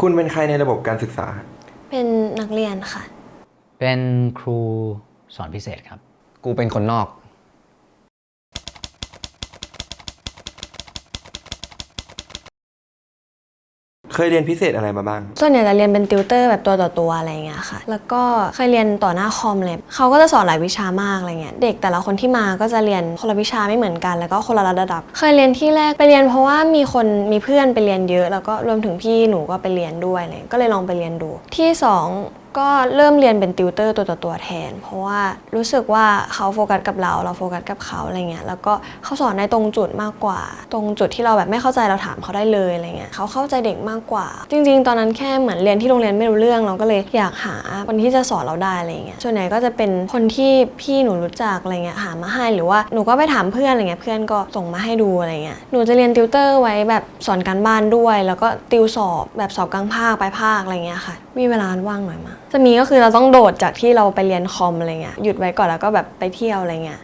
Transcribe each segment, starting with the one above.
คุณเป็นใครในระบบการศึกษา เป็นนักเรียนค่ะ เป็นครูสอนพิเศษครับ กูเป็นคนนอก เคยเรียนพิเศษอะไรมาบ้าง ส่วนใหญ่จะเรียนเป็นติวเตอร์แบบตัวต่อตัวอะไรเงี้ยค่ะ แล้วก็เคยเรียนต่อหน้าคอมเลยเขาก็จะสอนหลายวิชามากอะไรเงี้ย เด็กแต่ละคนที่มาก็จะเรียนคนละวิชาไม่เหมือนกัน แล้วก็คนละระดับ เคยเรียนที่แรกไปเรียนเพราะว่ามีคนมีเพื่อนไปเรียนเยอะ แล้วก็รวมถึงพี่หนูก็ไปเรียนด้วยเลยก็เลยลองไปเรียนดู ที่สอง ก็เริ่มเรียนเป็นติวเตอร์ตัวต่อตัวแทน เพราะว่ารู้สึกว่าเขาโฟกัสกับเรา เราโฟกัสกับเขาอะไรเงี้ยแล้วก็เขาสอนในตรงจุดมากกว่า ตรงจุดที่เราแบบไม่เข้าใจเราถามเขาได้เลยอะไรเงี้ยเขาเข้าใจเด็กมากกว่า จริง ๆ ตอนนั้นแค่เหมือนเรียนที่โรงเรียนไม่รู้เรื่องเราก็เลยอยากหาคนที่จะสอนเราได้อะไรเงี้ยส่วนใหญ่ก็จะเป็นคนที่พี่หนูรู้จักอะไรเงี้ยหามาให้หรือว่าหนูก็ไปถามเพื่อนอะไรเงี้ยเพื่อนก็ส่งมาให้ดูอะไรเงี้ยหนูจะเรียนติวเตอร์ไว้แบบสอนการบ้านด้วย แล้วก็ติวสอบแบบสอบกลางภาคปลายภาคอะไรเงี้ยค่ะ มีเวลาว่างหน่อยมากจะมีก็คือเราต้องโดดจากที่เราไปเรียนคอมอะไรเงี้ยหยุดไว้ก่อนแล้วก็แบบไปเที่ยวอะไรเงี้ย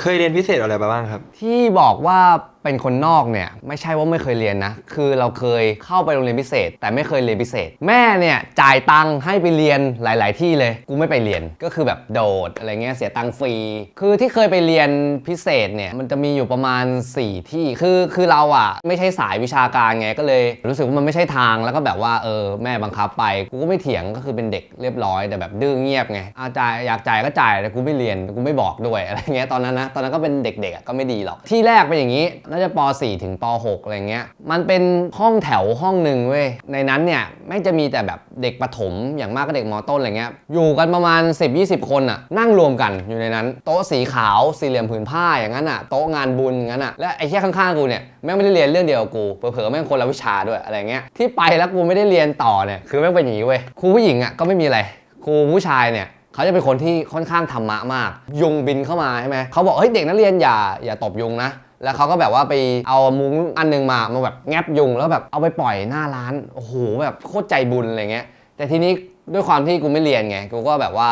เคยเรียนพิเศษอะไรมาบ้างครับ ที่บอกว่า เป็นคนนอกเนี่ยไม่ใช่ว่าไม่เคยเรียนนะ คือเราเคยเข้าไปโรงเรียนพิเศษ แต่ไม่เคยเรียนพิเศษ แม่เนี่ยจ่ายตังค์ให้ไปเรียนหลาย ๆ ที่เลย กูไม่ไปเรียนก็คือแบบโดดอะไรเงี้ยเสียตังค์ฟรี คือที่เคยไปเรียนพิเศษเนี่ยมันจะมีอยู่ประมาณ 4 ที่ คือคือเราอะไม่ใช่สายวิชาการไงก็เลย รู้สึกว่ามันไม่ใช่ทางแล้วก็แบบว่าเออแม่บังคับไปกูก็ไม่เถียงก็คือเป็นเด็กเรียบร้อยแต่แบบดื้อเงียบไงอาจ่ายอยากจ่ายก็จ่ายแต่กูไม่เรียนกูไม่บอกด้วยอะไรเงี้ยตอนนั้นนะตอนนั้นก็เป็นเด็กๆก็ไม่ดีหรอกที่แรกเป็นอย่างนี้น่าจะป .4 ถึงป .6 อะไรเงี้ย มันเป็นห้องแถวห้องหนึ่งเว้ย ในนั้นเนี่ยแม่จะมีแต่แบบเด็กประถมอย่างมากก็เด็กมต้นอะไรเงี้ย อยู่กันประมาณ 10-20 คนอะนั่งรวมกันอยู่ในนั้น โต๊ะสีขาวสี่เหลี่ยมผืนผ้าอย่างนั้นอะโต๊ะงานบุญอย่างนั้นอะและไอ้แค่ข้างๆกูเนี่ยแม่งไม่ได้เรียนเรื่องเดียวกับกูเผลอๆแม่งคนละวิชาด้วยอะไรเงี้ยที่ไปแล้วกูไม่ได้เรียนต่อเนี่ยคือแม่งเป็นอย่างนี้เว้ยครูผู้หญิงอะก็ไม่มีอะไรครูผู้ชายเนี่ยเขาจะเป็นคนที่ค่อนข้างธรรมะมาก ยุงบินเข้ามาใช่ไหมเขาบอกเฮ้ยเด็กนักเรียนอย่าอย่าตบยุงนะ แล้วเขาก็แบบว่าไปเอามุ้งอันหนึงมามาแบบแงบยุงแล้วแบบเอาไปปล่อยหน้าร้านโอ้โหแบบโคตรใจบุญอะไรเงี้ย แต่ทีนี้ด้วยความที่กูไม่เรียนไงกูก็แบบว่า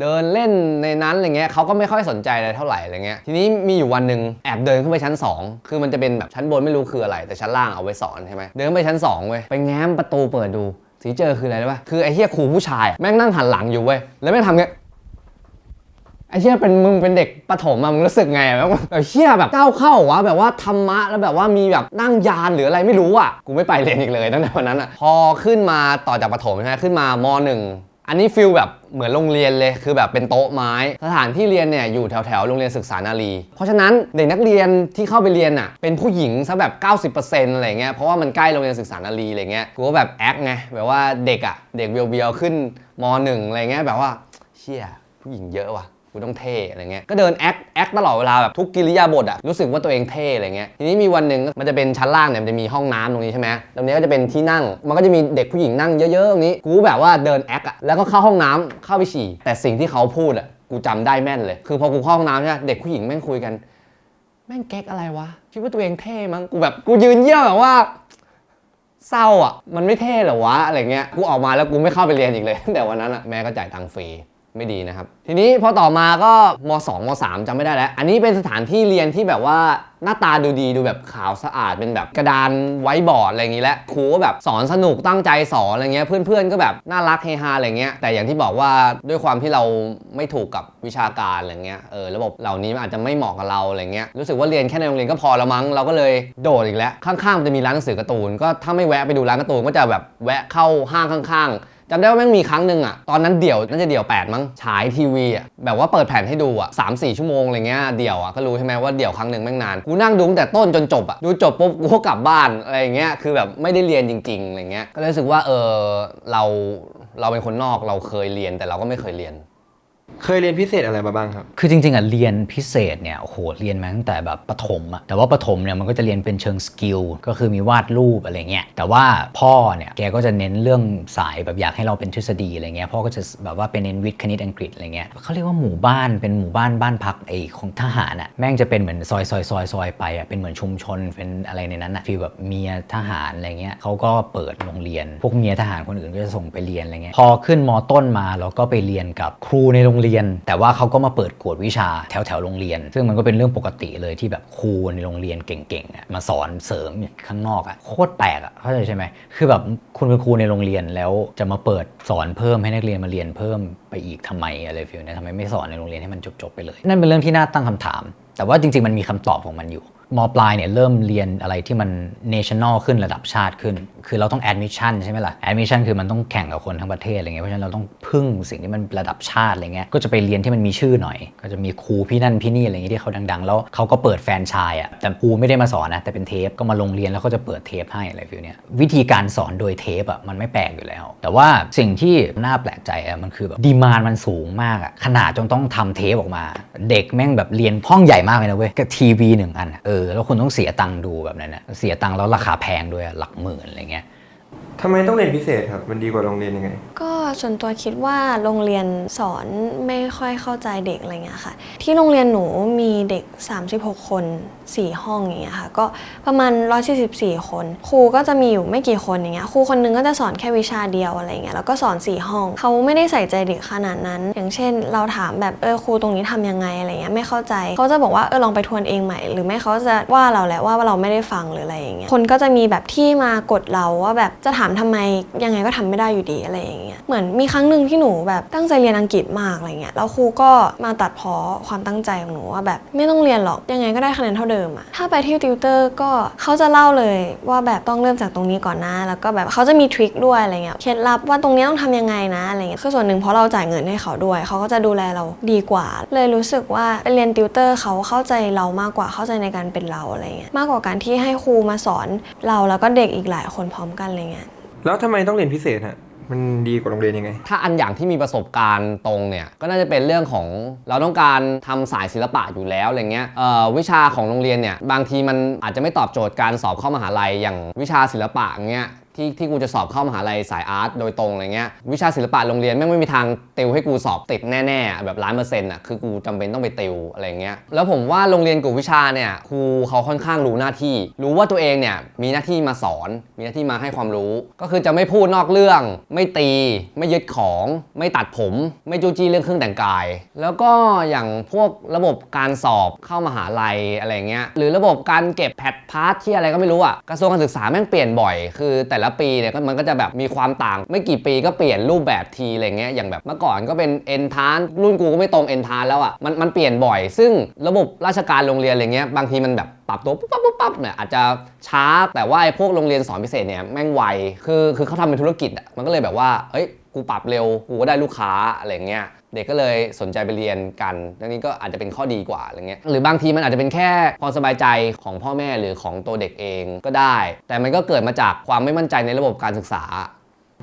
เดินเล่นในนั้นอะไรเงี้ยเขาก็ไม่ค่อยสนใจอะไรเท่าไหร่อะไรเงี้ยทีนี้มีอยู่วันหนึ่งแอบเดินขึ้นไปชั้น 2 คือมันจะเป็นแบบชั้นบนไม่รู้คืออะไร แต่ชั้นล่างเอาไว้สอนใช่ไหมเดินไปชั้น2เว้ยไปแง้มประตูเปิดดูสีเจอคืออะไรรู้ป่ะคือไอ้เฮียครูผู้ชายแม่งนั่งหันหลังอยู่เว้ยแล้วแม่งทำเงี้ย ไอ้เชี่ยเป็นมึงเป็นเด็กประถมอะมึงรู้สึกไงอะแบบแบบเชี่ยแบบก้าวเข้าวะแบบว่าธรรมะแล้วแบบว่ามีแบบนั่งยานหรืออะไรไม่รู้อะกูไม่ไปเรียนอีกเลยตั้งแต่วันนั้นอะพอขึ้นมาต่อจากประถมใช่ไหมขึ้นมามหนึ่งอันนี้ฟิลแบบเหมือนโรงเรียนเลยคือแบบเป็นโต๊ะไม้ สถานที่เรียนเนี่ยอยู่แถวแถวๆโรงเรียนศึกษานารีเพราะฉะนั้นเด็กนักเรียนที่เข้าไปเรียนอะเป็นผู้หญิงซะแบบ 90%อะไรเงี้ยเพราะว่ามันใกล้โรงเรียนศึกษานารีอะไรเงี้ยกูก็แบบแอคไงแบบว่าเด็กอะเด็กเบียวๆขึ้นมหนึ่งอะไรเงี้ยแบบว่าเชี่ยผู้หญิงเยอะว่ะ กูต้องเท่อะไรเงี้ยก็เดินแอคแอคตลอดเวลาแบบทุกกิริยาบถอะรู้สึกว่าตัวเองเท่อะไรเงี้ยทีนี้มีวันหนึ่งมันจะเป็นชั้นล่างเนี่ยมันจะมีห้องน้ำตรงนี้ใช่ไหมตรงนี้ก็จะเป็นที่นั่งมันก็จะมีเด็กผู้หญิงนั่งเยอะๆตรงนี้กูแบบว่าเดินแอคอะแล้วก็เข้าห้องน้ำเข้าไปฉี่แต่สิ่งที่เขาพูดอะกูจำได้แม่นเลย คือพอกูเข้าห้องน้ำใช่ไหมเด็กผู้หญิงแม่งคุยกัน แม่งเก๊กอะไรวะคิดว่าตัวเองเท่มั้งกูแบบกูยืนเยี่ยวแบบว่าเศร้าอะ มันไม่เท่หรอวะอะไรเงี้ย กูออกมาแล้วกูไม่เข้าไปเรียนอีกเลยแต่วันนั้นอะแม่ก็จ่ายตังค์ฟรี ไม่ดีนะครับ ทีนี้พอต่อมาก็ม 2ม3จำไม่ได้แล้ว อันนี้เป็นสถานที่เรียนที่แบบว่าหน้าตาดูดีดูแบบขาวสะอาดเป็นแบบกระดานไว้บอร์ดอะไรอย่างนี้แหละครูก็แบบสอนสนุกตั้งใจสอนอะไรเงี้ยเพื่อนๆก็แบบน่ารักเฮฮาอะไรเงี้ยแต่อย่างที่บอกว่าด้วยความที่เราไม่ถูกกับวิชาการอะไรเงี้ยเออระบบเหล่านี้มันอาจจะไม่เหมาะกับเราอะไรเงี้ยรู้สึกว่าเรียนแค่ในโรงเรียนก็พอแล้วมั้งเราก็เลยโดดอีกแล้วข้างๆมันจะมีร้านหนังสือการ์ตูนก็ถ้าไม่แวะไปดูร้านการ์ตูนก็จะแบบแวะเข้าห้างข้างๆ จำได้ว่าแม่งมีครั้งหนึ่งอะตอนนั้นเดี่ยวน่าจะเดี่ยว 8 มั้งฉายทีวีอะแบบว่าเปิดแผ่นให้ดูอะสามสี่ชั่วโมงอะไรเงี้ยเดี่ยวอะก็รู้ใช่ไหมว่าเดี่ยวครั้งหนึ่งแม่งนานกูนั่งดูตั้งแต่ต้นจนจบอะดูจบปุ๊บกูก็กลับบ้านอะไรเงี้ยคือแบบไม่ได้เรียนจริงๆอะไรเงี้ยก็เลยรู้สึกว่าเออเราเราเป็นคนนอกเราเคยเรียนแต่เราก็ไม่เคยเรียน เคยเรียนพิเศษอะไรมาบ้างครับ คือจริงๆอะเรียนพิเศษเนี่ยโอ้โหเรียนมาตั้งแต่แบบประถมอะแต่ว่าประถมเนี่ยมันก็จะเรียนเป็นเชิงสกิลก็คือมีวาดรูปอะไรเงี้ยแต่ว่าพ่อเนี่ยแกก็จะเน้นเรื่องสายแบบอยากให้เราเป็นทฤษฎีอะไรเงี้ยพ่อก็จะแบบว่าเป็นเน้นวิทย์คณิตอังกฤษอะไรเงี้ยเขาเรียกว่าหมู่บ้านเป็นหมู่บ้านบ้านพักไอของทหารอะแม่งจะเป็นเหมือนซอยซอยซอยซอยไปอะเป็นเหมือนชุมชนเป็นอะไรในนั้นอะฟีลแบบเมียทหารอะไรเงี้ยเขาก็เปิดโรงเรียน พวกเมียทหารคนอื่นก็จะส่งไปเรียนอะไรเงี้ยพอขึ้นมต้นมาเราก็ไปเรียนกับครูในโรงรงเรียน แต่ว่าเขาก็มาเปิดกวดวิชาแถวแถวโรงเรียน ซึ่งมันก็เป็นเรื่องปกติเลยที่แบบครูในโรงเรียนเก่งๆมาสอนเสริมข้างนอกอะโคตรแปลกอะเข้าใจใช่ไหมคือแบบคุณเป็นครูในโรงเรียนแล้วจะมาเปิดสอนเพิ่มให้นักเรียนมาเรียนเพิ่มไปอีกทำไมอะไรฟิลเนี่ยทำไมไม่สอนในโรงเรียนให้มันจบๆไปเลย นั่นเป็นเรื่องที่น่าตั้งคำถาม แต่ว่าจริงๆมันมีคำตอบของมันอยู่ มปลายเนี่ยเริ่มเรียนอะไรที่มัน national ขึ้นระดับชาติขึ้น คือเราต้อง admission ใช่ไหมล่ะ admission คือมันต้องแข่งกับคนทั้งประเทศอะไรเงี้ย เพราะฉะนั้นเราต้องพึ่งสิ่งที่มันระดับชาติอะไรเงี้ย ก็จะไปเรียนที่มันมีชื่อหน่อย ก็จะมีครูพี่นั่นพี่นี่อะไรเงี้ยที่เขาดัง ๆ แล้วเขาก็เปิดแฟนชายอะ แต่ครูไม่ได้มาสอนนะ แต่เป็นเทป ก็มาลงเรียนแล้วก็จะเปิดเทปให้อะไรฟิลเนี้ยวิธีการสอนโดยเทปอะมันไม่แปลกอยู่แล้ว แต่ว่าสิ่งที่น่าแปลกใจอะมันคือแบบดีมานมันสูงมากอะ ขนาดจนต้องทำเทปออกมา เด็กแม่งแบบเรียนห้องใหญ่มากเลยนะเว้ยกับทีวีหนึ่งอันเออแล้วคุณต้องเสียตังค์ดูแบบนั้นนะเสียตังค์แล้วราคาแพงด้วยอะหลักหมื่นอะไรเงี้ยทำไมต้องเรียนพิเศษครับ มันดีกว่าโรงเรียนยังไง ก็ ส่วนตัวคิดว่าโรงเรียนสอนไม่ค่อยเข้าใจเด็กอะไรเงี้ยค่ะ ที่โรงเรียนหนูมีเด็ก 36 คน 4 ห้องอย่างเงี้ยค่ะ ก็ประมาณ 144 คน ครูก็จะมีอยู่ไม่กี่คนอย่างเงี้ย ครูคนนึงก็จะสอนแค่วิชาเดียวอะไรเงี้ย แล้วก็สอน 4 ห้อง เขาไม่ได้ใส่ใจเด็กขนาดนั้น อย่างเช่น เราถามแบบเออครูตรงนี้ทำยังไงอะไรเงี้ยไม่เข้าใจ เขาจะบอกว่าเออลองไปทวนเองใหม่ หรือไม่เขาจะว่าเราแหละว่าเราไม่ได้ฟังหรืออะไรอย่างเงี้ย คนก็จะมีแบบที่มากดเราว่าแบบจะถามทำไมยังไงก็ทำไม่ได้อยู่ดีอะไรอย่างเงี้ย เหมือนมีครั้งหนึ่งที่หนูแบบตั้งใจเรียนอังกฤษมากอะไรเงี้ยแล้วครูก็มาตัดพ้อความตั้งใจของหนูว่าแบบไม่ต้องเรียนหรอกยังไงก็ได้คะแนนเท่าเดิมอะถ้าไปที่ติวเตอร์ก็เขาจะเล่าเลยว่าแบบต้องเริ่มจากตรงนี้ก่อนนะแล้วก็แบบเขาจะมีทริคด้วยอะไรเงี้ยเคล็ดลับว่าตรงนี้ต้องทำยังไงนะอะไรเงี้ยคือส่วนหนึ่งเพราะเราจ่ายเงินให้เขาด้วย เขาก็จะดูแลเราดีกว่า เลยรู้สึกว่าไปเรียนติวเตอร์เขาเข้าใจเรามากกว่าเข้าใจในการเป็นเราอะไรเงี้ยมากกว่าการที่ให้ครูมาสอนเราแล้วก็เด็กอีกหลายคนพร้อมกันอะไรเงี้ยแล้วทำไมต้องเรียนพิเศษฮะ มันดีกว่าโรงเรียนยังไง ถ้าอันอย่างที่มีประสบการณ์ตรงเนี่ย ก็น่าจะเป็นเรื่องของเราต้องการทำสายศิลปะอยู่แล้วอะไรเงี้ยเอ่อวิชาของโรงเรียนเนี่ย บางทีมันอาจจะไม่ตอบโจทย์การสอบเข้ามหาลัยอย่างวิชาศิลปะอย่างเงี้ย ที่ที่กูจะสอบเข้ามหาลัยสายอาร์ตโดยตรงอะไรเงี้ยวิชาศิลปะโรงเรียนแม่งไม่มีทางติวให้กูสอบติดแน่ๆ แบบร้านเปอร์เซ็นต์อะคือกูจำเป็นต้องไปติวอะไรเงี้ยแล้วผมว่าโรงเรียนกูวิชาเนี่ยครูเขาค่อนข้างรู้หน้าที่ รู้ว่าตัวเองเนี่ยมีหน้าที่มาสอน มีหน้าที่มาให้ความรู้ ก็คือจะไม่พูดนอกเรื่อง ไม่ตี ไม่ยึดของ ไม่ตัดผม ไม่จู้จี้เรื่องเครื่องแต่งกาย แล้วก็อย่างพวกระบบการสอบเข้ามหาลัยอะไรเงี้ยหรือระบบการเก็บแพทพาร์ทที่อะไรก็ไม่รู้อะกระทรวงการศึกษาแม่งเปลี่ยนบ่อยคือแต่ละปีเนี่ยก็มันก็จะแบบมีความต่าง ไม่กี่ปีก็เปลี่ยนรูปแบบทีอะไรเงี้ยอย่างแบบเมื่อก่อนก็เป็นเอนทานรุ่นกูก็ไม่ตรงเอนทานแล้วอะมันมันเปลี่ยนบ่อย ซึ่งระบบราชการโรงเรียนอะไรเงี้ยบางทีมันแบบปรับตัวปุ๊บปั๊บปุ๊บปั๊บเนี่ยอาจจะช้าแต่ว่าไอ้พวกโรงเรียนสอนพิเศษเนี่ยแม่งไวคือคือเขาทำเป็นธุรกิจอะมันก็เลยแบบว่าเอ้ยกูปรับเร็วกูก็ได้ลูกค้าอะไรเงี้ย เด็กก็เลยสนใจไปเรียนกันดังนี้ก็อาจจะเป็นข้อดีกว่าอะไรเงี้ย หรือบางทีมันอาจจะเป็นแค่ความสบายใจของพ่อแม่หรือของตัวเด็กเองก็ได้ แต่มันก็เกิดมาจากความไม่มั่นใจในระบบการศึกษา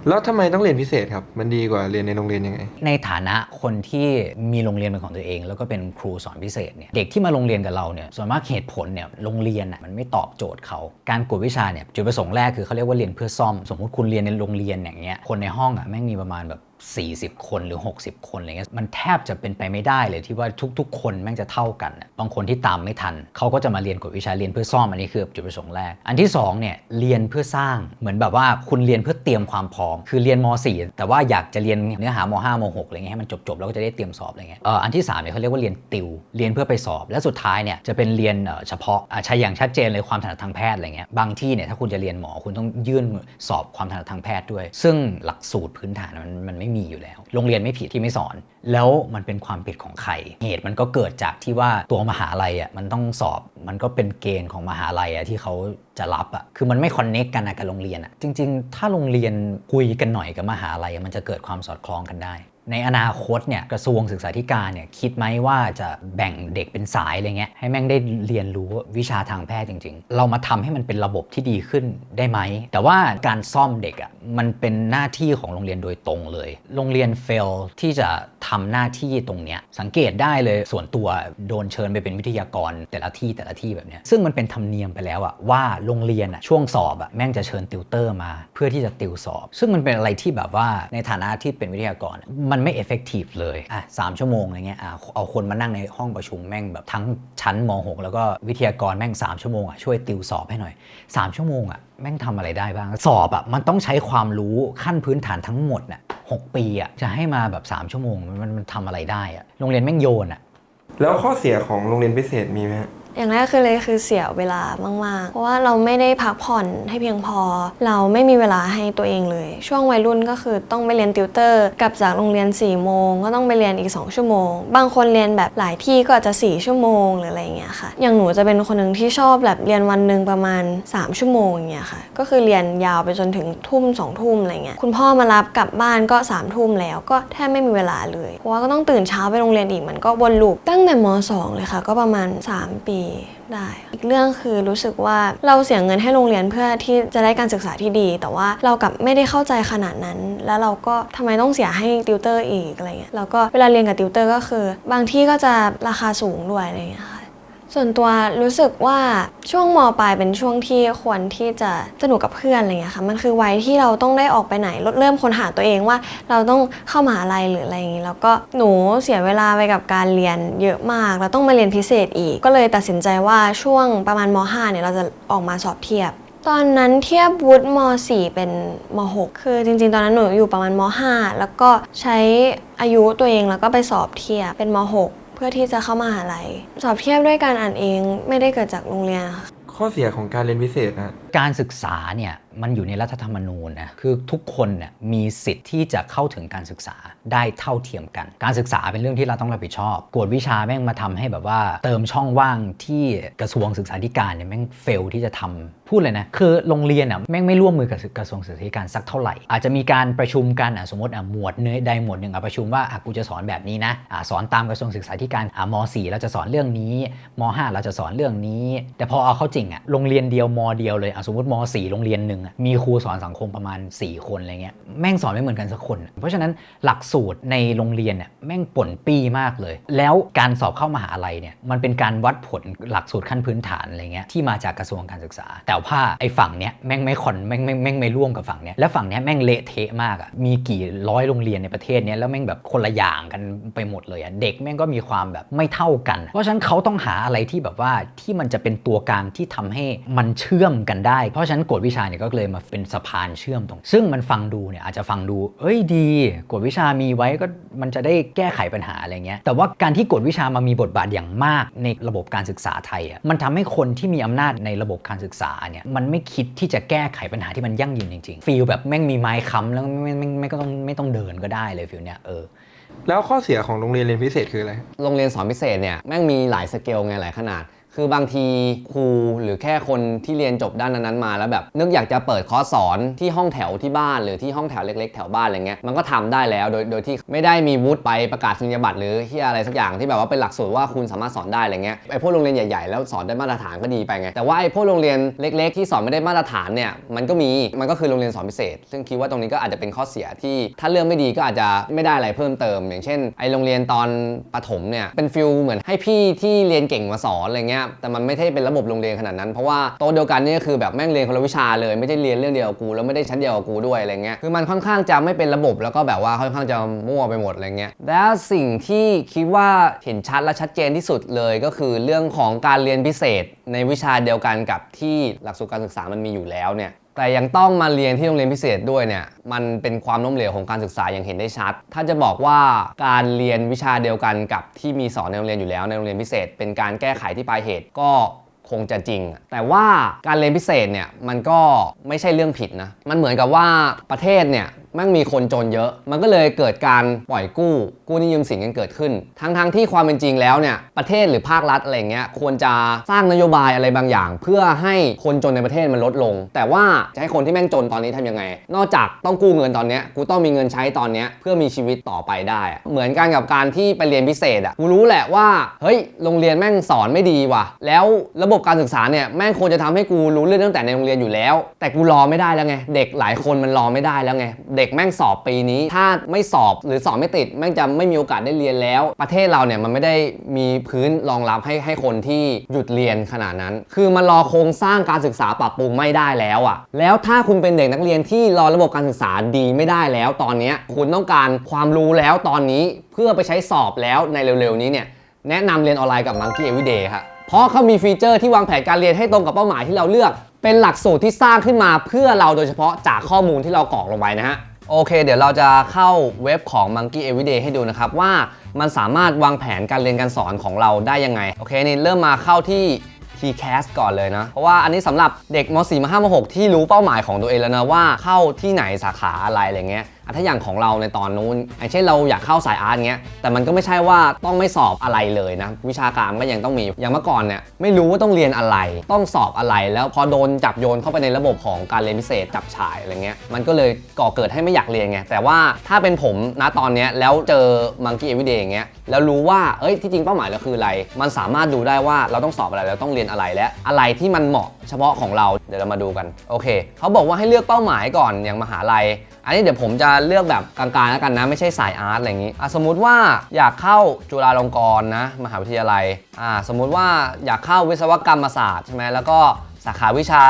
แล้วทำไมต้องเรียนพิเศษครับ มันดีกว่าเรียนในโรงเรียนยังไง ในฐานะคนที่มีโรงเรียนเป็นของตัวเอง แล้วก็เป็นครูสอนพิเศษเนี่ยเด็กที่มาโรงเรียนกับเราเนี่ยส่วนมากเหตุผลเนี่ยโรงเรียนน่ะมันไม่ตอบโจทย์เขาการกวดวิชาเนี่ยจุดประสงค์แรกคือเขาเรียกว่าเรียนเพื่อซ่อม สมมติคุณเรียนในโรงเรียนอย่างเงี้ยคนในห้องอะแม่งมีประมาณแบบ40 คนหรือ 60 คนอะไรเงี้ยมันแทบจะเป็นไปไม่ได้เลยที่ว่าทุก ๆ คนแม่งจะเท่ากันนะบางคนที่ตามไม่ทัน เขาก็จะมาเรียนกฎวิชาเรียนเพื่อซ่อมอันนี้คือจุดประสงค์แรก อันที่สองเนี่ยเรียนเพื่อสร้างเหมือนแบบว่าคุณเรียนเพื่อเตรียมความพร้อม คือเรียนม .4 แต่ว่าอยากจะเรียนเนื้อหาม .5 ม .6 อะไรเงี้ยให้มันจบๆแล้วก็จะได้เตรียมสอบอะไรเงี้ยเอออันที่สามเนี่ยเขาเรียกว่าเรียนติว เรียนเพื่อไปสอบ และสุดท้ายเนี่ยจะเป็นเรียนเฉพาะอะใช่อย่างชัดเจนเลยความถนัดทางแพทย์อะไรเงี้ยบางที่เนี่ยถ้าคุณจะเรียนหมอคุณต้องยื่นสอบความถนัดทางแพทย์ด้วย ซึ่งหลักสูตรพื้นฐานมันมันไไม่มีอยู่แล้ว โรงเรียนไม่ผิดที่ไม่สอน แล้วมันเป็นความผิดของใคร เหตุมันก็เกิดจากที่ว่าตัวมหาลัยอะมันต้องสอบมันก็เป็นเกณฑ์ของมหาลัยอะที่เขาจะรับอะคือมันไม่คอนเน็กกันนะกับโรงเรียนอะจริง ๆ ถ้าโรงเรียนคุยกันหน่อยกับมหาลัยมันจะเกิดความสอดคล้องกันได้ ในอนาคตเนี่ยกระทรวงศึกษาธิการเนี่ยคิดไหมว่าจะแบ่งเด็กเป็นสายอะไรเงี้ยให้แม่งได้เรียนรู้วิชาทางแพทย์จริง ๆ เรามาทำให้มันเป็นระบบที่ดีขึ้นได้ไหม แต่ว่าการซ่อมเด็กอะ่ะมันเป็นหน้าที่ของโรงเรียนโดยตรงเลย โรงเรียนเฟลที่จะทำหน้าที่ตรงเนี้ยสังเกตได้เลยส่วนตัวโดนเชิญไปเป็นวิทยากรแต่ละที่แต่ละที่แบบเนี้ยซึ่งมันเป็นธรรมเนียมไปแล้วอะว่าโรงเรียนอะช่วงสอบอะแม่งจะเชิญติวเตอร์มา เพื่อที่จะติวสอบ ซึ่งมันเป็นอะไรที่แบบว่าในฐานะที่เป็นวิทยากรอะมันไม่เอฟเฟกตีฟเลยอะสามชั่วโมงอะไรเงี้ยอะเอาคนมานั่งในห้องประชุมแม่งแบบทั้งชั้นม .6 แล้วก็วิทยากรแม่ง 3 ชั่วโมงอะช่วยติวสอบให้หน่อย 3 ชั่วโมงอะแม่งทำอะไรได้บ้าง สอบอะมันต้องใช้ความรู้ขั้นพื้นฐานทั้งหมดน่ะ6ปีอะจะให้มาแบบ 3 ชั่วโมงมันมันทำอะไรได้อะโรงเรียนแม่งโยนอะแล้วข้อเสียของโรงเรียนพิเศษมีไหมฮะ อย่างแรกคือเลยคือเสียเวลามาก ๆ เพราะว่าเราไม่ได้พักผ่อนให้เพียงพอ เราไม่มีเวลาให้ตัวเองเลย ช่วงวัยรุ่นก็คือต้องไปเรียนติวเตอร์ กลับจากโรงเรียน4ี่โมงก็ต้องไปเรียนอีก 2 ชั่วโมง บางคนเรียนแบบหลายที่ก็อาจจะ 4 ชั่วโมงหรืออะไรเงี้ยค่ะ อย่างหนูจะเป็นคนหนึ่งที่ชอบแบบเรียนวันหนึ่งประมาณ 3 ชั่วโมงอย่างเงี้ยค่ะ ก็คือเรียนยาวไปจนถึงทุ่มสองทุ่มอะไรเงี้ย คุณพ่อมารับกลับบ้านก็3ามทุ่มแล้วก็แทบไม่มีเวลาเลย เพราะว่าก็ต้องตื่นเช้าไปโรงเรียนอีกมันก็วนลูปตั้งแต่ม 2 เลยค่ะ ก็ประมาณ 3 ปีได้ อีกเรื่องคือรู้สึกว่าเราเสียเงินให้โรงเรียนเพื่อที่จะได้การศึกษาที่ดี แต่ว่าเรากลับไม่ได้เข้าใจขนาดนั้น แล้วเราก็ทำไมต้องเสียให้ติวเตอร์อีกอะไรเงี้ยแล้วก็เวลาเรียนกับติวเตอร์ก็คือ บางที่ก็จะราคาสูงด้วยอะไรเงี้ยค่ะ ส่วนตัวรู้สึกว่าช่วงมปลายเป็นช่วงที่ควรที่จะสนุกกับเพื่อนอะไรเงี้ยค่ะมันคือวัยที่เราต้องได้ออกไปไหนเริ่มค้นหาตัวเองว่า เราต้องเข้ามหาลัยหรืออะไรอย่างงี้แล้วก็หนูเสียเวลาไปกับการเรียนเยอะมากแล้วต้องมาเรียนพิเศษอีก ก็เลยตัดสินใจว่าช่วงประมาณม .5 เนี่ยเราจะออกมาสอบเทียบตอนนั้นเทียบวุฒิม .4 เป็นม .6 คือจริงๆ ตอนนั้นหนูอยู่ประมาณม .5 แล้วก็ใช้อายุตัวเองแล้วก็ไปสอบเทียบเป็นม .6 เพื่อที่จะเข้ามหาลัย สอบเทียบด้วยการอ่านเองไม่ได้เกิดจากโรงเรียนค่ะข้อเสียของการเรียนพิเศษนะการศึกษาเนี่ยมันอยู่ในรัฐธรรมนูญนะคือทุกคนเนี่ยมีสิทธิ์ที่จะเข้าถึงการศึกษา ได้เท่าเทียมกัน การศึกษาเป็นเรื่องที่เราต้องรับผิดชอบ กวดวิชาแม่งมาทำให้แบบว่า เติมช่องว่างที่กระทรวงศึกษาธิการเนี่ยแม่งเฟลที่จะทำพูดเลยนะคือโรงเรียนอะแม่งไม่ร่วมมือกับกระทรวงศึกษาธิการสักเท่าไหร่ อาจจะมีการประชุมกันอะสมมติอะหมวดเนื้อใดหมวดหนึ่งอะประชุมว่าอะกูจะสอนแบบนี้นะอะสอนตามกระทรวงศึกษาธิการอะม .4 เราจะสอนเรื่องนี้ม .5 เราจะสอนเรื่องนี้ แต่พอเอาเข้าจริงอะโรงเรียนเดียวม เดียวเลยอะสมมติม .4 โรงเรียนหนึ่งอะมีครูสอนสังคมประมาณ 4 คนอะไรเงี้ยแม่งสอนไม่เหมือนกันสักคน เพราะฉะนั้นหลักสูตรในโรงเรียนเนี่ยแม่งป่นปี้มากเลย แล้วการสอบเข้ามหาลัยเนี่ยมันเป็นการวัดผลหลักสูตรขั้นพื้นฐานอะไรเงี้ยที่มาจากกระทรวงการศึกษา แต่ว่าไอ้ฝั่งเนี้ยแม่งไม่คอนแม่งแม่งแม่งไม่ร่วมกับฝั่งเนี้ยแล้วฝั่งเนี้ยแม่งเละเทะมากอะมีกี่ร้อยโรงเรียนในประเทศเนี้ยแล้วแม่งแบบคนละอย่างกันไปหมดเลยอะเด็กแม่งก็มีความแบบไม่เท่ากัน เพราะฉะนั้นเขาต้องหาอะไรที่แบบว่าที่มันจะเป็นตัวกลางที่ทำให้มันเชื่อมกันได้ เพราะฉะนั้นกฎวิชาเนี่ยก็เลยมาเป็นสะพานเชื่อมตรง ซึ่งมันฟังดูเนี่ยอาจจะฟังดูเอ้ยดีกฎวิชามีไว้ก็มันจะได้แก้ไขปัญหาอะไรเงี้ยแต่ว่าการที่กฎวิชามามีบทบาทอย่างมากในระบบการศึกษาไทยอะมันทำให้คนที่มีอำนาจในระบบการศึกษาเนี่ยมันไม่คิดที่จะแก้ไขปัญหาที่มันยั่งยืนจริงๆฟีลแบบแม่งมีไม้ค้ำแล้วไม่ไม่ไม่ก็ต้องไม่ต้องเดินก็ได้เลยฟีลเนี้ยเออแล้วข้อเสียของโรงเรียนเรียนพิเศษคืออะไร โรงเรียนสอนพิเศษเนี่ยแม่งมีหลายสเกลไงหลายขนาด คือบางทีครูหรือแค่คนที่เรียนจบด้านนั้นๆมาแล้วแบบนึกอยากจะเปิดคอร์สสอนที่ห้องแถวที่บ้านหรือที่ห้องแถวเล็กๆ แถวบ้านอะไรเงี้ยมันก็ทำได้แล้วโดยโดยที่ไม่ได้มีวุฒิไปประกาศนียบัตรหรือที่อะไรสักอย่างที่แบบว่าเป็นหลักสูตรว่าคุณสามารถสอนได้อะไรเงี้ยไอ้พวกโรงเรียนใหญ่ๆแล้วสอนได้มาตรฐานก็ดีไปไงแต่ว่าไอ้พวกโรงเรียนเล็ก ๆ ที่สอนไม่ได้มาตรฐานเนี่ยมันก็มีมันก็คือโรงเรียนสอนพิเศษ ซึ่งคิดว่าตรงนี้ก็อาจจะเป็นข้อเสียที่ถ้าเรื่องไม่ดีก็อาจจะไม่ได้อะไรเพิ่มเติม อย่างเช่นไอ้โรงเรียนตอนประถมเนี่ยเป็นฟิลเหมือนให้พี่ที่เรียนเก่งมาสอนอะไรเงี้ยแต่มันไม่ใช่เป็นระบบโรงเรียนขนาดนั้น เพราะว่าโต๊ะเดียวกันนี่ก็คือแบบแม่งเรียนคนละวิชาเลย ไม่ได้เรียนเรื่องเดียวกับกู แล้วไม่ได้ชั้นเดียวกับกูด้วยอะไรเงี้ย คือมันค่อนข้างจะไม่เป็นระบบแล้วก็แบบว่าค่อนข้างจะมั่วไปหมดอะไรเงี้ย แล้วสิ่งที่คิดว่าเห็นชัดและชัดเจนที่สุดเลยก็คือเรื่องของการเรียนพิเศษในวิชาเดียวกันกับที่หลักสูตรการศึกษามันมีอยู่แล้วเนี่ย แต่ยังต้องมาเรียนที่โรงเรียนพิเศษด้วยเนี่ยมันเป็นความล้มเหลวของการศึกษาอย่างเห็นได้ชัด ถ้าจะบอกว่าการเรียนวิชาเดียวกันกับที่มีสอนในโรงเรียนอยู่แล้วในโรงเรียนพิเศษ เป็นการแก้ไขที่ปลายเหตุก็คงจะจริง แต่ว่าการเรียนพิเศษเนี่ยมันก็ไม่ใช่เรื่องผิดนะมันเหมือนกับว่าประเทศเนี่ย มันมีคนจนเยอะ มันก็เลยเกิดการปล่อยกู้ กู้นิยมสินกันเกิดขึ้น ทั้งๆทที่ความเป็นจริงแล้วเนี่ยประเทศหรือภาครัฐอะไรเงี้ยควรจะสร้างนโยบายอะไรบางอย่าง เพื่อให้คนจนในประเทศมันลดลง แต่ว่าจะให้คนที่แม่งจนตอนนี้ทำยังไง นอกจากต้องกู้เงินตอนเนี้ยกูต้องมีเงินใช้ตอนเนี้ยเพื่อมีชีวิตต่อไปได้ เหมือนกันกับการที่ไปเรียนพิเศษอะกูรู้แหละว่าเฮ้ยโรงเรียนแม่งสอนไม่ดีว่ะ แล้วระบบการศึกษาเนี่ยแม่งควรจะทำให้กูรู้เรื่องตั้งแต่ในโรงเรียนอยู่แล้ว แต่กูรอไม่ได้แล้วไงเด็กหลายคนมันรอไม่ได้แล้วไงเด็กแม่งสอบปีนี้ ถ้าไม่สอบหรือสอบไม่ติด แม่งจะไม่มีโอกาสได้เรียนแล้ว ประเทศเราเนี่ยมันไม่ได้มีพื้นรองรับให้ให้คนที่หยุดเรียนขนาดนั้น คือมันรอโครงสร้างการศึกษาปรับปรุงไม่ได้แล้วอะ่ะ แล้วถ้าคุณเป็นเด็กนักเรียนที่รอระบบการศึกษาดีไม่ได้แล้ว ตอนนี้คุณต้องการความรู้แล้วตอนนี้เพื่อไปใช้สอบแล้วในเร็วๆนี้เนี่ยแนะนำเรียนออนไลน์กับ Monkey Everyday ครับเพราะเขามีฟีเจอร์ที่วางแผนการเรียนให้ตรงกับเป้าหมายที่เราเลือก เป็นหลักสูตรที่สร้างขึ้นมาเพื่อเราโดยเฉพาะจากข้อมูลที่เรากรอกลงไปนะฮะ โอเค เดี๋ยวเราจะเข้าเว็บของ Monkey Everyday ให้ดูนะครับ ว่ามันสามารถวางแผนการเรียนการสอนของเราได้ยังไง โอเค นี่เริ่มมาเข้าที่ TCAS ก่อนเลยนะ เพราะว่าอันนี้สำหรับเด็กม .4 ม .5 ม .6 ที่รู้เป้าหมายของตัวเองแล้วนะว่าเข้าที่ไหนสาขาอะไรอะไรเงี้ย ถ้าอย่างของเราในตอนนู้นอย่างเช่นเราอยากเข้าสายอาร์ตเงี้ย แต่มันก็ไม่ใช่ว่าต้องไม่สอบอะไรเลยนะ วิชาการก็ยังต้องมี อย่างเมื่อก่อนเนี่ยไม่รู้ว่าต้องเรียนอะไร ต้องสอบอะไร แล้วพอโดนจับโยนเข้าไปในระบบของการเรียนพิเศษจับฉายอะไรเงี้ย มันก็เลยก่อเกิดให้ไม่อยากเรียนไง แต่ว่าถ้าเป็นผมนะตอนเนี้ยแล้วเจอ Monkey Everyday อย่างเงี้ย แล้วรู้ว่า เอ้ย ที่จริงเป้าหมายเราคืออะไร มันสามารถดูได้ว่าเราต้องสอบอะไรแล้วต้องเรียนอะไรและอะไรที่มันเหมาะเฉพาะของเรา เดี๋ยวเรามาดูกัน โอเค เขาบอกว่าให้เลือกเป้าหมายก่อนอย่างมหาลัย อันนี้เดี๋ยวผมจะเลือกแบบกลางๆแล้วกันนะ ไม่ใช่สายอาร์ตอะไรอย่างนี้อะสมมุติว่าอยากเข้าจุฬาลงกรณ์นะมหาวิทยาลัยอ่าสมมุติว่าอยากเข้าวิศวกรรมศาสตร์ใช่ไหมแล้วก็สาขาวิชา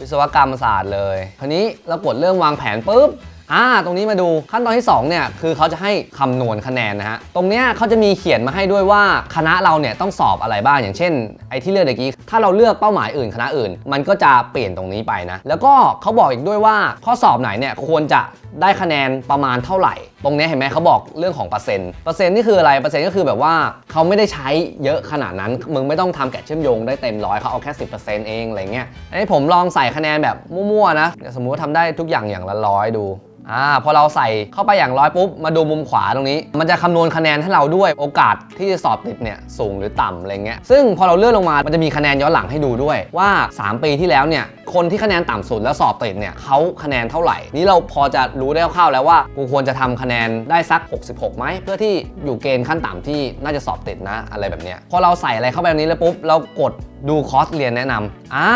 วิศวกรรมศาสตร์เลยคราวนี้เรากดเริ่มวางแผนปุ๊บ อ่าตรงนี้มาดูขั้นตอนที่2เนี่ยคือเขาจะให้คำนวณคะแนนนะฮะตรงเนี้ยเขาจะมีเขียนมาให้ด้วยว่าคณะเราเนี่ยต้องสอบอะไรบ้างอย่างเช่นไอ้ที่เลือกเมื่อกี้ถ้าเราเลือกเป้าหมายอื่นคณะอื่น มันก็จะเปลี่ยนตรงนี้ไปนะแล้วก็เขาบอกอีกด้วยว่าข้อสอบไหนเนี่ยควรจะได้คะแนนประมาณเท่าไหร่ ตรงเนี้ยเห็นไหมเขาบอกเรื่องของเปอร์เซ็นต์เปอร์เซ็นต์นี่คืออะไรเปอร์เซ็นต์ก็คือแบบว่าเขาไม่ได้ใช้เยอะขนาดนั้น มึงไม่ต้องทำแกะเชื่อมโยงได้เต็มร้อยเขาเอาแค่10%เองอะไรเงี้ยอันนี้ผมลองใส่คะแนนแบบมั่วๆนะสมมุติว่าทำได้ทุกอย่างอย่างละร้อยดูอ่าพอเราใส่เข้าไปอย่างร้อยปุ๊บ มาดูมุมขวาตรงนี้ มันจะคำนวณคะแนนให้เราด้วยโอกาสที่จะสอบติดเนี่ยสูงหรือต่ำอะไรเงี้ยซึ่งพอเราเลื่อนลงมา มันจะมีคะแนนย้อนหลังให้ดูด้วยว่า 3 ปีที่แล้วเนี่ยคนที่คะแนนต่ำสุดแล้วสอบติดเนี่ยเขาคะแนนเท่าไหร่ นี่เราพอจะรู้ได้คร่าวๆแล้วว่ากูควรจะทำคะแนนได้สัก 66ไหมเพื่อที่อยู่เกณฑ์ขั้นต่ำที่น่าจะสอบติดนะอะไรแบบเนี้ยพอเราใส่อะไรเข้าไปตรงนี้แล้วปุ๊บเรากดดูคอร์สเรียนแนะนำอ่า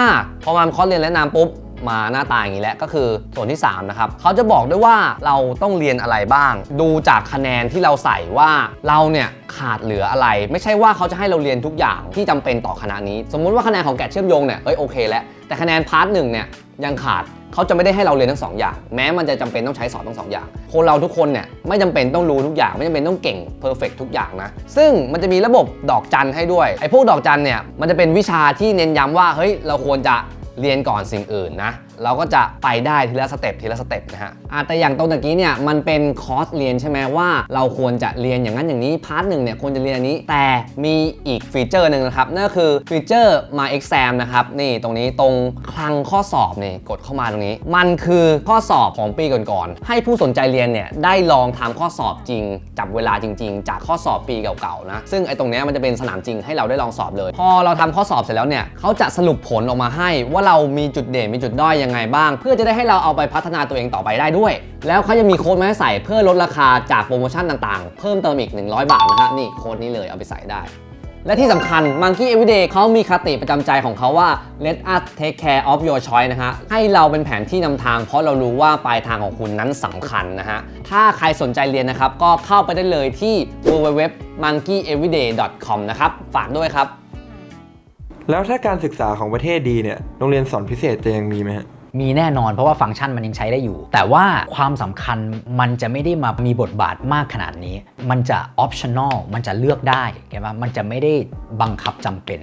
พอมาคอร์สเรียนแนะนำปุ๊บ มาหน้าตาอย่างนี้แหละก็คือส่วนที่3นะครับเขาจะบอกด้วยว่าเราต้องเรียนอะไรบ้าง ดูจากคะแนนที่เราใส่ว่าเราเนี่ยขาดเหลืออะไร ไม่ใช่ว่าเขาจะให้เราเรียนทุกอย่างที่จำเป็นต่อคณะนี้ สมมุติว่าคะแนนของแกะเชื่อมโยงเนี่ยเอ้ยโอเคแล้วแต่คะแนนพาร์ทหนึ่งเนี่ยยังขาดเขาจะไม่ได้ให้เราเรียนทั้งสองอย่าง แม้มันจะจำเป็นต้องใช้สอนทั้งสองอย่าง คนเราทุกคนเนี่ยไม่จำเป็นต้องรู้ทุกอย่าง ไม่จำเป็นต้องเก่งเพอร์เฟกทุกอย่างนะ ซึ่งมันจะมีระบบดอกจันให้ด้วยไอ้พวกดอกจันเนี่ยมันจะเป็นวิชาที่เน้นย้ำว่าเฮ้ยเราควรจะ เรียนก่อนสิ่งอื่นนะ เราก็จะไปได้ทีละสเต็ปทีละสเต็ปนะฮะอะแต่อย่างตรงตะกี้เนี่ยมันเป็นคอร์สเรียนใช่ไหมว่าเราควรจะเรียนอย่างนั้นอย่างนี้พาร์ทหนึ่งเนี่ยควรจะเรียนอันนี้ แต่มีอีกฟีเจอร์หนึ่งนะครับนั่นคือฟีเจอร์ My Exam นะครับนี่ตรงนี้ตรงคลังข้อสอบนี่กดเข้ามาตรงนี้ มันคือข้อสอบของปีก่อนๆให้ผู้สนใจเรียนเนี่ยได้ลองทำข้อสอบจริงจับเวลาจริง ๆ จากข้อสอบปีเก่าๆนะซึ่งไอ้ตรงนี้มันจะเป็นสนามจริงให้เราได้ลองสอบเลย พอเราทำข้อสอบเสร็จแล้วเนี่ยเขาจะสรุปผลออกมาให้ว่าเรามีจุดเด่นมีจุดด้อยยังไงบ้าง เพื่อจะได้ให้เราเอาไปพัฒนาตัวเองต่อไปได้ด้วย แล้วเขายังมีโค้ดมาให้ใส่เพื่อลดราคาจากโปรโมชั่นต่างๆ เพิ่มเติมอีก 100 บาทนะฮะนี่โค้ดนี้เลยเอาไปใส่ได้และที่สำคัญ Monkey Everyday เขามีคติประจำใจของเขาว่า let us take care of your choice นะฮะ ให้เราเป็นแผนที่นำทาง เพราะเรารู้ว่าปลายทางของคุณนั้นสำคัญนะฮะ ถ้าใครสนใจเรียนนะครับ ก็เข้าไปได้เลยที่ www.monkeyeveryday.com นะครับ ฝากด้วยครับ แล้วถ้าการศึกษาของประเทศดีเนี่ย โรงเรียนสอนพิเศษจะยังมีไหมฮะ มีแน่นอนเพราะว่าฟังก์ชันมันยังใช้ได้อยู่ แต่ว่าความสำคัญมันจะไม่ได้มามีบทบาทมากขนาดนี้ มันจะ optional มันจะเลือกได้เห็นปะมันจะไม่ได้บังคับจำเป็น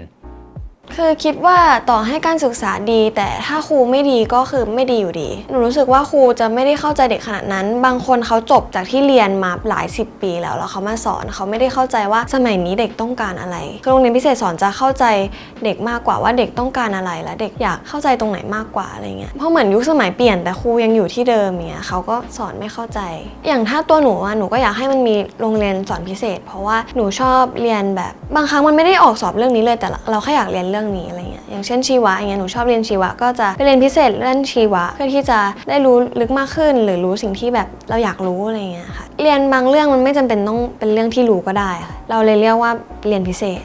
คือคิดว่าต่อให้การศึกษาดี แต่ถ้าครูไม่ดีก็คือไม่ดีอยู่ดี หนูรู้สึกว่าครูจะไม่ได้เข้าใจเด็กขนาดนั้น บางคนเขาจบจากที่เรียนมาหลายสิบปีแล้วแล้วเขามาสอนเขาไม่ได้เข้าใจว่าสมัยนี้เด็กต้องการอะไรคือโรงเรียนพิเศษสอนจะเข้าใจเด็กมากกว่าว่าเด็กต้องการอะไรและเด็กอยากเข้าใจตรงไหนมากกว่าอะไรเงี้ยเพราะเหมือนยุคสมัยเปลี่ยนแต่ครูยังอยู่ที่เดิมเนี้ยเขาก็สอนไม่เข้าใจ อย่างถ้าตัวหนูอะหนูก็อยากให้มันมีโรงเรียนสอนพิเศษ เพราะว่าหนูชอบเรียนแบบบางครั้งมันไม่ได้ออกสอบเรื่องนี้เลยแต่เราแค่อยากเรียนเรื่องนี้อะไรเงี้ยอย่างเช่นชีวะอย่างเงี้ยหนูชอบเรียนชีวะ ก็จะไปเรียนพิเศษเรื่องชีวะ เพื่อที่จะได้รู้ลึกมากขึ้น หรือรู้สิ่งที่แบบเราอยากรู้อะไรเงี้ยค่ะเรียนบางเรื่องมันไม่จำเป็นต้องเป็นเรื่องที่รู้ก็ได้ค่ะเราเลยเรียกว่าเรียนพิเศษ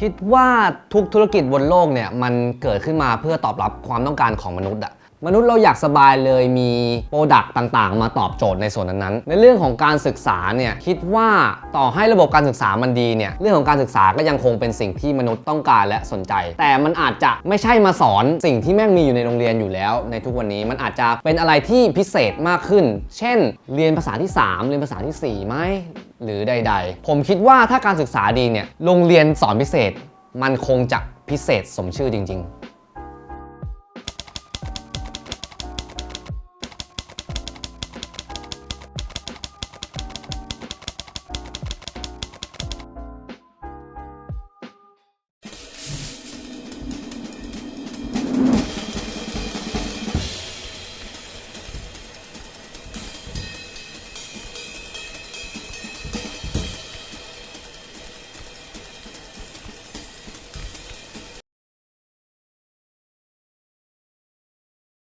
คิดว่าทุกธุรกิจบนโลกเนี่ยมันเกิดขึ้นมาเพื่อตอบรับความต้องการของมนุษย์อะ มนุษย์เราอยากสบายเลยมีโปรดักต์ต่างๆ มาตอบโจทย์ในส่วนนั้นๆ ในเรื่องของการศึกษาเนี่ยคิดว่าต่อให้ระบบการศึกษามันดีเนี่ยเรื่องของการศึกษาก็ยังคงเป็นสิ่งที่มนุษย์ต้องการและสนใจ แต่มันอาจจะไม่ใช่มาสอนสิ่งที่แม่งมีอยู่ในโรงเรียนอยู่แล้ว ในทุกวันนี้มันอาจจะเป็นอะไรที่พิเศษมากขึ้น เช่น เรียนภาษาที่ 3 เรียนภาษาทีสี่4ไหมหรือใด ๆ ผมคิดว่าถ้าการศึกษาดีเนี่ยโรงเรียนสอนพิเศษ มันคงจะพิเศษสมชื่อจริง ๆ